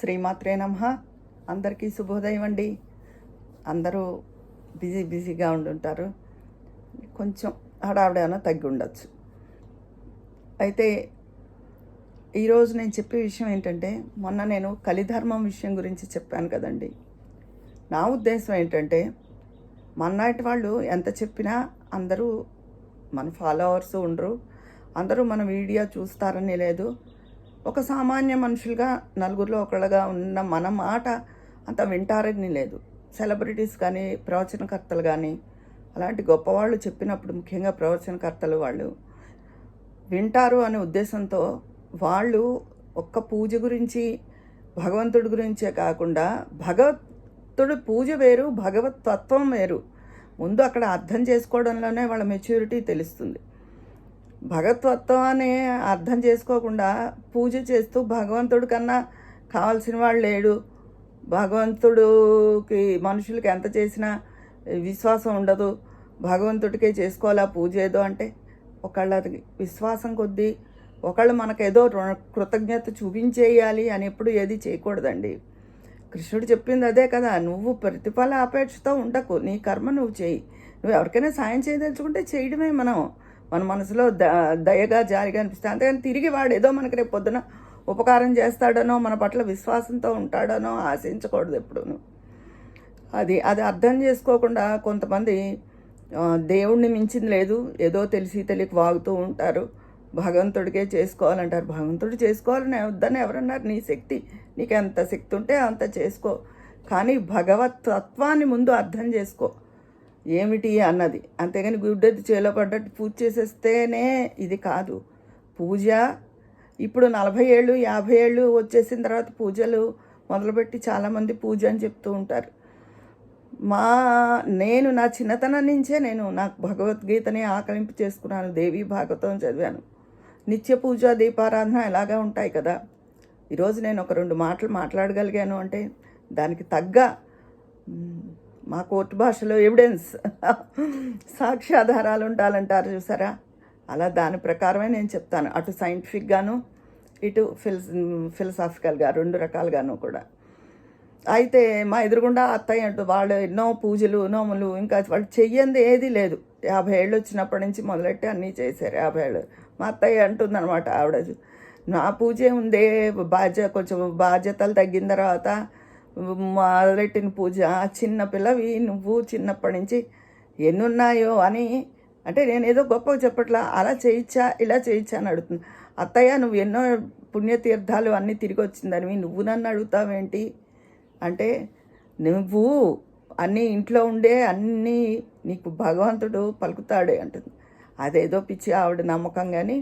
శ్రీమాత్రే నమ. అందరికీ శుభోదయం అండి. అందరూ బిజీ బిజీగా ఉండుంటారు. కొంచెం హడావిడైనా తగ్గి ఉండొచ్చు. అయితే ఈరోజు నేను చెప్పే విషయం ఏంటంటే మొన్న నేను కలిధర్మం విషయం గురించి చెప్పాను కదండి. నా ఉద్దేశం ఏంటంటే మన్నాటి వాళ్ళు ఎంత చెప్పినా అందరూ మన ఫాలోవర్స్ ఉండరు. అందరూ మన వీడియో చూస్తారని లేదు. ఒక సామాన్య మనుషులుగా నలుగురిలో ఒకళ్ళగా ఉన్న మన మాట అంత వింటారని లేదు. సెలబ్రిటీస్ కానీ ప్రవచనకర్తలు కానీ అలాంటి గొప్పవాళ్ళు చెప్పినప్పుడు ముఖ్యంగా ప్రవచనకర్తలు వాళ్ళు వింటారు అనే ఉద్దేశంతో వాళ్ళు ఒక్క పూజ గురించి భగవంతుడి గురించే కాకుండా భగవంతుడి పూజ వేరు భగవత్ తత్వం వేరు. ముందు అక్కడ అర్థం చేసుకోవడంలోనే వాళ్ళ మెచ్యూరిటీ తెలుస్తుంది. భగవత్వాన్ని అర్థం చేసుకోకుండా పూజ చేస్తూ భగవంతుడి కన్నా కావాల్సిన వాడు లేడు. భగవంతుడికి మనుషులకి ఎంత చేసినా విశ్వాసం ఉండదు. భగవంతుడికే చేసుకోవాలా పూజ ఏదో అంటే ఒకళ్ళ విశ్వాసం కొద్దీ ఒకళ్ళు మనకేదో రుణ- కృతజ్ఞత చూపించేయాలి అని ఎప్పుడు ఏది చేయకూడదండి. కృష్ణుడు చెప్పింది అదే కదా నువ్వు ప్రతిఫల అపేక్షతో ఉండకు నీ కర్మ నువ్వు చేయి. నువ్వు ఎవరికైనా సాయం చేయదలుచుకుంటే చేయడమే మనం. మన మనసులో ద దయగా జారిగా అనిపిస్తే అంతేగాని తిరిగి వాడు ఏదో మనకి రేపు పొద్దున ఉపకారం చేస్తాడనో మన పట్ల విశ్వాసంతో ఉంటాడనో ఆశించకూడదు ఎప్పుడూను. అది అది అర్థం చేసుకోకుండా కొంతమంది దేవుణ్ణి మించింది లేదు. ఏదో తెలిసి తెలియక వాగుతూ ఉంటారు. భగవంతుడికే చేసుకోవాలంటారు. భగవంతుడు చేసుకోవాలని వద్దని ఎవరన్నారు? నీ శక్తి నీకు ఎంత శక్తి ఉంటే అంత చేసుకో. కానీ భగవత్ తత్వాన్ని ముందు అర్థం చేసుకో. ఏమిటి అన్నది. అంతేగాని గుడ్డది చేలో పడ్డట్టు పూజ చేసేస్తేనే ఇది కాదు. పూజ ఇప్పుడు నలభై ఏళ్ళు యాభై ఏళ్ళు వచ్చేసిన తర్వాత పూజలు మొదలుపెట్టి చాలామంది పూజ అని చెప్తూ ఉంటారు. మా నేను నా చిన్నతనం నుంచే నేను నాకు భగవద్గీతని ఆకలింపు చేసుకున్నాను. దేవి భాగవతం చదివాను. నిత్య పూజ దీపారాధన ఎలాగా ఉంటాయి కదా. ఈరోజు నేను ఒక రెండు మాటలు మాట్లాడగలిగాను అంటే దానికి తగ్గ మా కోర్టు భాషలో ఎవిడెన్స్. సాక్ష్యాధారాలు ఉండాలంటారు చూసారా? అలా దాని ప్రకారమే నేను చెప్తాను. అటు సైంటిఫిక్గాను ఇటు ఫిల్స్ ఫిలసాఫికల్గా రెండు రకాలుగాను కూడా. అయితే మా ఎదురుగుండా అత్తయ్య అంటూ వాళ్ళు ఎన్నో పూజలు నోములు ఇంకా వాళ్ళు చెయ్యంది ఏది లేదు. యాభై ఏళ్ళు వచ్చినప్పటి నుంచి మొదలెట్టి అన్నీ చేశారు యాభై ఏళ్ళు. మా అత్తయ్య అంటుందన్నమాట ఆవిడ. నా పూజే ఉందే బాధ్య కొంచెం బాధ్యతలు తగ్గిన తర్వాత మొదలెట్టిన పూజ. చిన్న పిల్లవి నువ్వు చిన్నప్పటి నుంచి ఎన్నున్నాయో అని అంటే నేను ఏదో గొప్పగా చెప్పట్లా అలా చేయించా ఇలా చేయించా అని అడుగుతుంది. అత్తయ్య నువ్వు ఎన్నో పుణ్యతీర్థాలు అన్నీ తిరిగి వచ్చిందని నువ్వు నన్ను అడుగుతావేంటి? అంటే నువ్వు అన్నీ ఇంట్లో ఉండే అన్నీ నీకు భగవంతుడు పలుకుతాడే అంటుంది. అదేదో పిచ్చి ఆవిడ నమ్మకం కానీ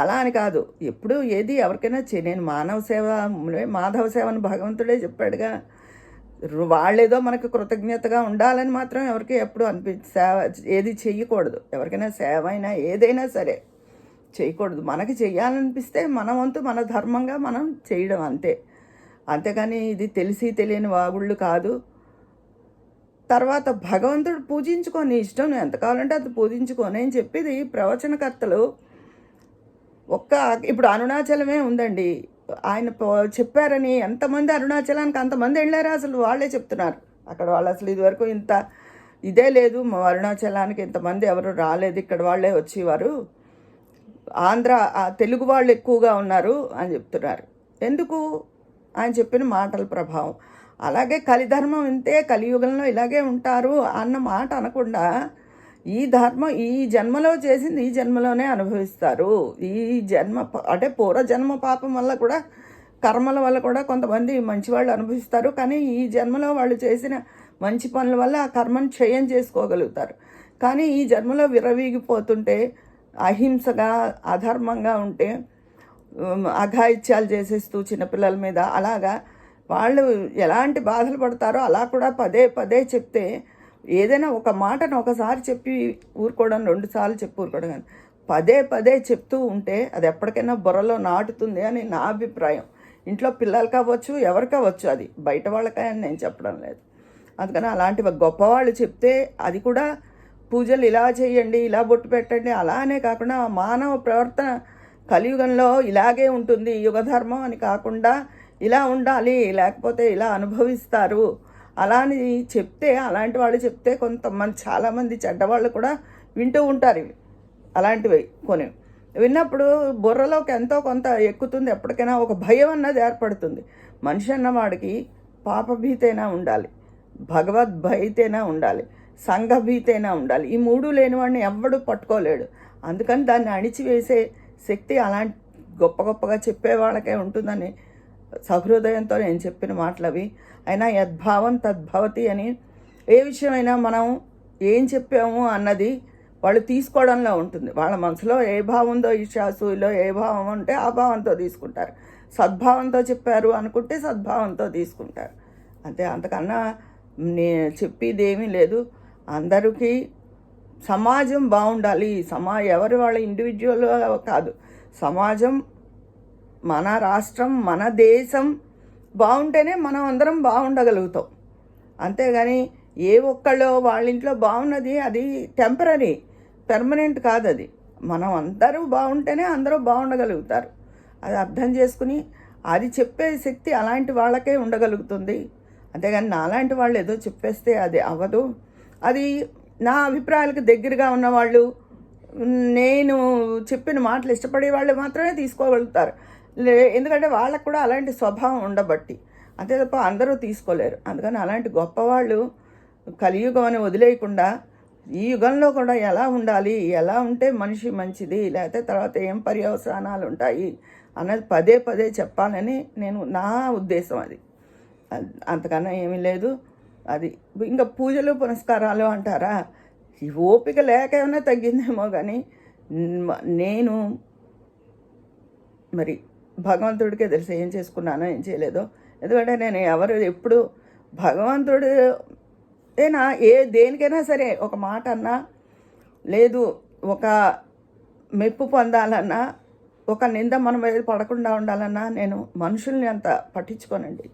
అలా అని కాదు. ఎప్పుడు ఏది ఎవరికైనా చే నేను మానవ సేవ మాధవ సేవ అని భగవంతుడే చెప్పాడుగా. వాళ్ళేదో మనకు కృతజ్ఞతగా ఉండాలని మాత్రం ఎవరికి ఎప్పుడు అనిపి సేవ ఏది చెయ్యకూడదు. ఎవరికైనా సేవ అయినా ఏదైనా సరే చేయకూడదు మనకి చెయ్యాలనిపిస్తే మన వంతు మన ధర్మంగా మనం చేయడం అంతే. అంతేగాని ఇది తెలిసి తెలియని వాగుళ్ళు కాదు. తర్వాత భగవంతుడు పూజించుకొని ఇష్టం ఎంత కావాలంటే అది పూజించుకొని అని చెప్పేది ప్రవచనకర్తలు ఒక్క ఇప్పుడు అరుణాచలమే ఉందండి. ఆయన చెప్పారని ఎంతమంది అరుణాచలానికి అంతమంది వెళ్ళారు అసలు వాళ్ళే చెప్తున్నారు. అక్కడ వాళ్ళు అసలు ఇదివరకు ఇంత ఇదే లేదు మా అరుణాచలానికి ఇంతమంది ఎవరు రాలేదు ఇక్కడ వాళ్ళే వచ్చేవారు. ఆంధ్ర తెలుగు వాళ్ళు ఎక్కువగా ఉన్నారు అని చెప్తున్నారు. ఎందుకు? ఆయన చెప్పిన మాటల ప్రభావం. అలాగే కలిధర్మం ఇంతే కలియుగంలో ఇలాగే ఉంటారు అన్న మాట అనకుండా ఈ ధర్మం ఈ జన్మలో చేసింది ఈ జన్మలోనే అనుభవిస్తారు. ఈ జన్మ అంటే పూర్వజన్మ పాపం వల్ల కూడా కర్మల వల్ల కూడా కొంతమంది మంచి వాళ్ళు అనుభవిస్తారు. కానీ ఈ జన్మలో వాళ్ళు చేసిన మంచి పనుల వల్ల ఆ కర్మను క్షయం చేసుకోగలుగుతారు. కానీ ఈ జన్మలో విరవీగిపోతుంటే అహింసగా అధర్మంగా ఉంటే అఘాయిత్యాలు చేసేస్తూ చిన్నపిల్లల మీద అలాగా వాళ్ళు ఎలాంటి బాధలు పడతారో అలా కూడా పదే పదే చెప్తే ఏదైనా ఒక మాటను ఒకసారి చెప్పి ఊరుకోవడం రెండు సార్లు చెప్పి ఊరుకోవడం కానీ పదే పదే చెప్తూ ఉంటే అది ఎప్పటికైనా బుర్రలో నాటుతుంది అని నా అభిప్రాయం. ఇంట్లో పిల్లలు కావచ్చు ఎవరు కావచ్చు అది బయట వాళ్ళకే అని నేను చెప్పడం లేదు. అందుకని అలాంటి గొప్పవాళ్ళు చెప్తే అది కూడా పూజలు ఇలా చేయండి ఇలా బొట్టు పెట్టండి అలానే కాకుండా మానవ ప్రవర్తన కలియుగంలో ఇలాగే ఉంటుంది యుగధర్మం అని కాకుండా ఇలా ఉండాలి లేకపోతే ఇలా అనుభవిస్తారు. అలా అని చెప్తే అలాంటి వాళ్ళు చెప్తే కొంతమంది చాలామంది చెడ్డవాళ్ళు కూడా వింటూ ఉంటారు ఇవి. అలాంటివి కొన్ని. విన్నప్పుడు బుర్రలోకి ఎంతో కొంత ఎక్కుతుంది. ఎప్పటికైనా ఒక భయం అన్నది ఏర్పడుతుంది. మనిషి అన్నవాడికి పాపభీతైనా ఉండాలి. భగవద్భయతైనా ఉండాలి. సంఘభీతైనా ఉండాలి. ఈ మూడు లేని వాడిని ఎవ్వడు పట్టుకోలేడు. అందుకని దాన్ని అణిచివేసే శక్తి అలాంటి గొప్ప గొప్పగా చెప్పే వాళ్ళకే ఉంటుందని సహృదయంతో నేను చెప్పిన మాటలు అవి అయినా యద్భావం తద్భవతి అని ఏ విషయమైనా మనం ఏం చెప్పాము అన్నది వాళ్ళు తీసుకోవడంలో ఉంటుంది. వాళ్ళ మనసులో ఏ భావం ఉందో ఈశాసులో ఏ భావం ఉంటే ఆ భావంతో తీసుకుంటారు. సద్భావంతో చెప్పారు అనుకుంటే సద్భావంతో తీసుకుంటారు. అంతే అంతకన్నా నే చెప్పేది ఏమీ లేదు. అందరికీ సమాజం బాగుండాలి. సమా ఎవరు వాళ్ళ ఇండివిజువల్గా కాదు. సమాజం మన రాష్ట్రం మన దేశం బాగుంటేనే మనం అందరం బాగుండగలుగుతాం. అంతేగాని ఏ ఒక్కళ్ళో వాళ్ళ ఇంట్లో బాగున్నది అది టెంపరీ పెర్మనెంట్ కాదు అది మనం అందరూ బాగుంటేనే అందరూ బాగుండగలుగుతారు. అది అర్థం చేసుకుని అది చెప్పే శక్తి అలాంటి వాళ్ళకే ఉండగలుగుతుంది. అంతేగాని నాలాంటి వాళ్ళు ఏదో చెప్పేస్తే అది అవ్వదు. అది నా అభిప్రాయాలకు దగ్గరగా ఉన్నవాళ్ళు నేను చెప్పిన మాటలు ఇష్టపడే వాళ్ళు మాత్రమే తీసుకోగలుగుతారు. ఎందుకంటే వాళ్ళకు కూడా అలాంటి స్వభావం ఉండబట్టి. అంతే తప్ప అందరూ తీసుకోలేరు. అందుకని అలాంటి గొప్పవాళ్ళు కలియుగం అని వదిలేయకుండా ఈ యుగంలో కూడా ఎలా ఉండాలి ఎలా ఉంటే మనిషి మంచిది లేకపోతే తర్వాత ఏం పర్యవసానాలు ఉంటాయి అన్నది పదే పదే చెప్పాలని నేను నా ఉద్దేశం అది. అంతకన్నా ఏమీ లేదు. అది ఇంకా పూజలు పునస్కారాలు అంటారా? ఈ ఓపిక లేక ఏమైనా తగ్గిందేమో కానీ నేను మరి భగవంతుడికే తెలుసు ఏం చేసుకున్నానో ఏం చేయలేదో. ఎందుకంటే నేను ఎవరు ఎప్పుడు భగవంతుడు ఏనా ఏ దేనికైనా సరే ఒక మాట అన్నా లేదు ఒక మెప్పు పొందాలన్నా ఒక నింద మన మీద పడకుండా ఉండాలన్నా నేను మనుషుల్ని అంత పట్టించుకోనండి.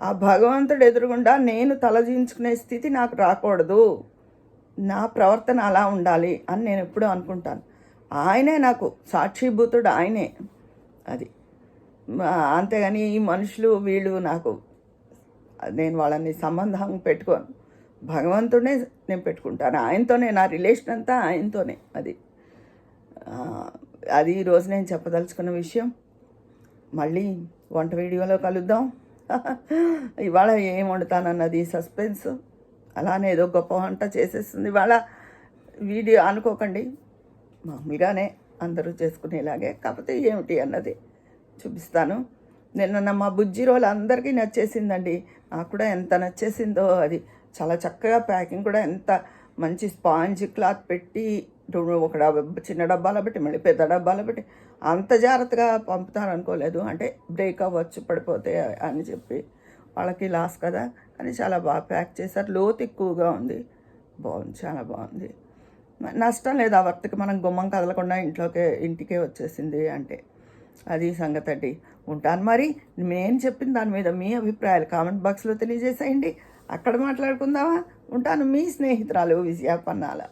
ఆ భగవంతుడు ఎదురుగుండా నేను తలదించుకునే స్థితి నాకు రాకూడదు. నా ప్రవర్తన అలా ఉండాలి అని నేను ఎప్పుడూ అనుకుంటాను. ఆయనే నాకు సాక్షిభూతుడు ఆయనే. అది అంతేగాని ఈ మనుషులు వీళ్ళు నాకు నేను వాళ్ళని సంబంధం పెట్టుకోను. భగవంతుడే నేను పెట్టుకుంటాను. ఆయనతోనే నా రిలేషన్ అంతా ఆయనతోనే అది. అది ఈరోజు నేను చెప్పదలుచుకున్న విషయం. మళ్ళీ వంట వీడియోలో కలుద్దాం. ఇవాళ ఏం వండుతానన్నది సస్పెన్స్. అలానే ఏదో గొప్ప వంట చేసేస్తుంది. ఇవాళ వీడియో అనుకోకండి. మామూలుగానే అందరూ చేసుకునేలాగే. కాకపోతే ఏమిటి అన్నది? చూపిస్తాను. నిన్న మా బుజ్జి రోల్ అందరికీ నచ్చేసిందండి. నాకు కూడా ఎంత నచ్చేసిందో అది. చాలా చక్కగా ప్యాకింగ్ కూడా ఎంత మంచి స్పాంజ్ క్లాత్ పెట్టి ఒక డబ్బా చిన్న డబ్బాలో పెట్టి మళ్ళీ పెద్ద డబ్బాలో పెట్టి అంత జాగ్రత్తగా పంపుతారు అనుకోలేదు. అంటే బ్రేక్ అవ్వచ్చు పడిపోతే అని చెప్పి వాళ్ళకి లాస్ కదా. అని చాలా బాగా ప్యాక్ చేశారు. లోతు ఎక్కువగా ఉంది. బాగుంది చాలా బాగుంది. నష్టం లేదు. ఆ వర్తకి మనం గుమ్మం కదలకుండా ఇంట్లోకే ఇంటికే వచ్చేసింది అంటే. అది సంగతి అండి ఉంటాను మరి నేను చెప్పిన దాని మీద మీ అభిప్రాయాలు కామెంట్ బాక్స్లో తెలియజేసేయండి. అక్కడ మాట్లాడుకుందామా? ఉంటాను మీ స్నేహితురాలు విజయాపన్నాల